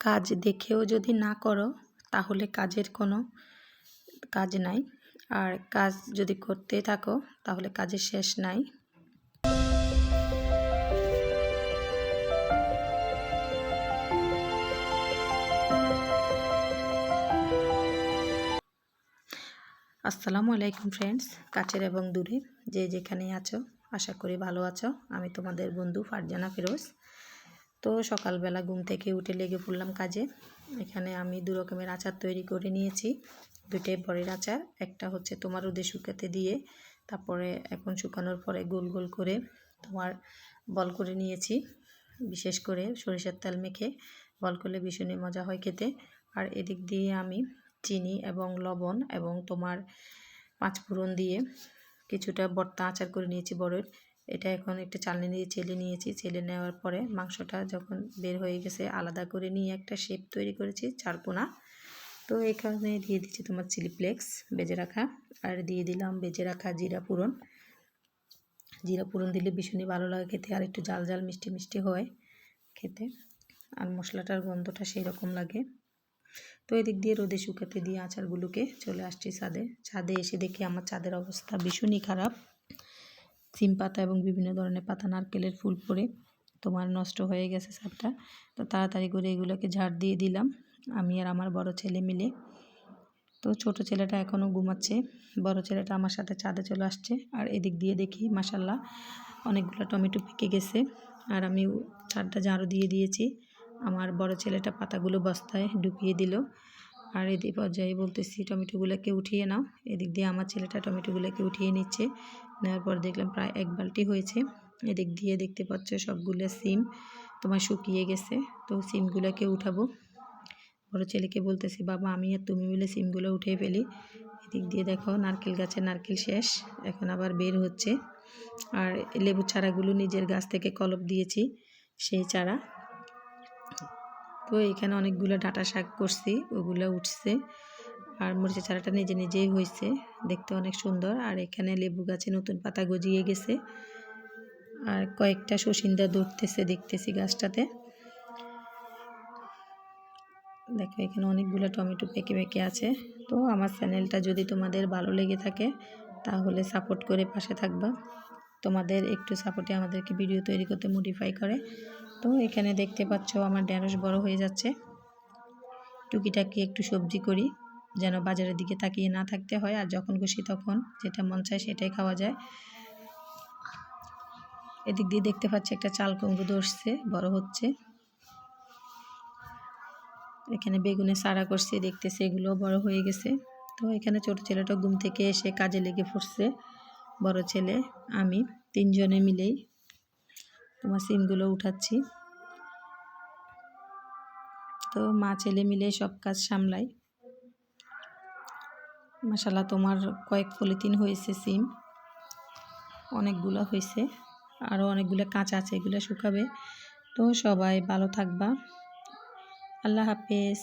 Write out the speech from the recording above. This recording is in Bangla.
কাজ দেখেও যদি না করো, তাহলে কাজের কোনো কাজ নাই। আর কাজ যদি করতে থাকো, তাহলে কাজের শেষ নাই। আসসালামু আলাইকুম ফ্রেন্ডস, কাছের এবং দূরে, যে যেখানে আছো, আশা করি ভালো আছো। আমি তোমাদের বন্ধু ফারজানা ফিরোজ। তো সকালবেলা ঘুম থেকে উঠে লেগে পড়লাম কাজে। এখানে আমি দু রকমের আচার তৈরি করে নিয়েছি। দুটোই বড়ের আচার, একটা হচ্ছে তোমার রোদে শুকাতে দিয়ে, তারপরে এখন শুকানোর পরে গোল গোল করে তোমার বল করে নিয়েছি। বিশেষ করে সরিষার তেল মেখে বল করলে ভীষণই মজা হয় খেতে। আর এদিক দিয়ে আমি চিনি এবং লবণ এবং তোমার পাঁচফোড়ন দিয়ে কিছুটা বর্তা আচার করে নিয়েছি বড়ের। এটা এখন একটা চালনি দিয়ে চেলে নিয়েছি। চেলে নেওয়ার পরে মাংসটা যখন বের হয়ে গেছে, আলাদা করে নিয়ে একটা শেপ তৈরি করেছি, চারকোনা। তো এখানে দিয়ে দিচ্ছি তোমার চিলি ফ্লেক্স বেজে রাখা। আর দিয়ে দিলাম বেজে রাখা জিরা পুরন জিরা পুরন দিলে ভীষণই ভালো লাগে খেতে, আর একটু জাল জাল মিষ্টি মিষ্টি হয় খেতে। আর মশলাটার গন্ধটা সেই রকম লাগে। তো এদিক দিয়ে রোদে শুকাতে দিয়ে আচারগুলোকে চলে আসছি ছাদে। ছাদে এসে দেখি আমার ছাদের অবস্থা ভীষণই খারাপ। সিম পাতা এবং বিভিন্ন ধরনের পাতা, নারকেলের ফুল পরে তোমার নষ্ট হয়ে গেছে ছাদটা তো তাড়াতাড়ি করে এগুলোকে ঝাড় দিয়ে দিলাম, আমি আর আমার বড় ছেলে মিলে। তো ছোট ছেলেটা এখনও ঘুমাচ্ছে, বড় ছেলেটা আমার সাথে ছাদে চলে আসছে। আর এদিক দিয়ে দেখি মাসাল্লাহ অনেকগুলো টমেটো পেকে গেছে। আর আমি ছাদটা ঝাড়ু দিয়ে দিয়েছি। আমার বড় ছেলেটা পাতাগুলো বস্তায় ঢুকিয়ে দিল। আর এদিক পর্যায়ে বলতেছি টমেটোগুলোকে উঠিয়ে নাও। এদিক দিয়ে আমার ছেলেটা টমেটোগুলোকে উঠিয়ে নিচ্ছে। নেওয়ার পর দেখলাম প্রায় এক বালতি হয়েছে। এদিক দিয়ে দেখতে পাচ্ছ সবগুলো সিম তোমার শুকিয়ে গেছে। তো সিমগুলোকে উঠাবো। বড় ছেলেকে বলতেছি, বাবা, আমি আর তুমি মিলে সিমগুলো উঠে ফেলি। এদিক দিয়ে দেখো নারকেল গাছে নারকেল শেষ। এখন আবার বের হচ্ছে। আর লেবু চারাগুলো নিজের গাছ থেকে কলপ দিয়েছি সেই চারা। তো এখানে অনেকগুলো ডাটা শাক করছি, ওগুলো উঠছে। আর মরিচের চারাটা নিজে নিজেই হয়েছে দেখতে অনেক সুন্দর। আর এখানে লেবু গাছে নতুন পাতা গজিয়ে গেছে। আর কয়েকটা শসিন্দা ধরতেছে, দেখতেছি গাছটাতে। দেখো, এখানে অনেকগুলো টমেটো পেকে পেকে আছে। তো আমার চ্যানেলটা যদি তোমাদের ভালো লেগে থাকে, তাহলে সাপোর্ট করে পাশে থাকবা। তোমাদের একটু সাপোর্টে আমাদেরকে ভিডিও তৈরি করতে মডিফাই করে। তো এখানে দেখতে পাচ্ছ আমার ঢ্যাঁড়স বড় হয়ে যাচ্ছে। টুকিটাকি একটু সবজি করি, যেন বাজারের দিকে তাকিয়ে না থাকতে হয়, আর যখন খুশি তখন যেটা মন চায় সেটাই খাওয়া যায়। এদিক দিয়ে দেখতে পাচ্ছি একটা চাল কুমড়ো ধরছে, বড় হচ্ছে। এখানে বেগুনে সারা করছে, দেখতেছে এগুলো বড় হয়ে গেছে। তো এখানে ছোট ছেলেটা ঘুম থেকে এসে কাজে লেগে পড়ছে। বড় ছেলে, আমি তিনজনে মিলেই তোমার সিমগুলো উঠাচ্ছি। তো মা ছেলে মিলে সব কাজ সামলাই। মাসাল্লাহ তোমার কয়েক পলিথিন হয়েছে সিম, অনেকগুলো হয়েছে আরও অনেকগুলো কাঁচা আছে, এগুলো শুকাবে। তো সবাই ভালো থাকবা। আল্লাহ হাফেজ।